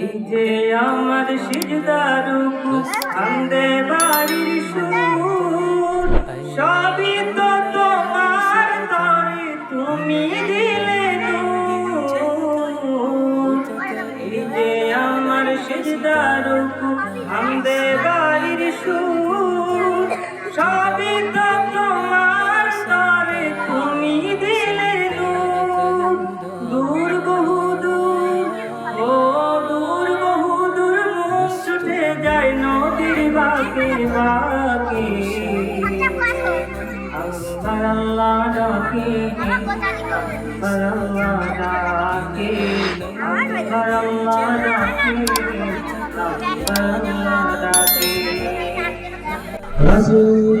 এই যে আমার সিজদারু কান্দে বাড়ির সুর, সবই তো তোমার তরে, তুমি দিলে। এই যে আমার সিজদারু কান্দে বাড়ির সুর, সবই তো বাকি আল্লাহ ডাকি। আল্লাহ ডাকি। আল্লাহ ডাকি। আল্লাহ ডাকি রসুল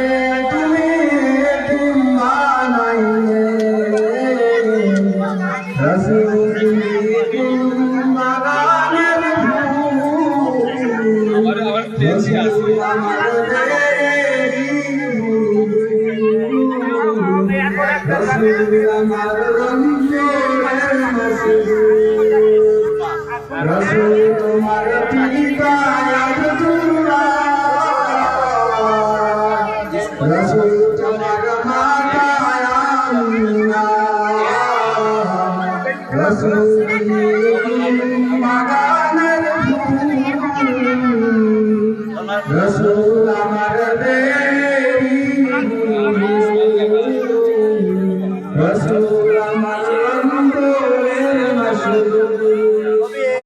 রসুল আমার রসুল তোমার পিতা রসুল তোমার মাতা রসুল বাগানের রসুল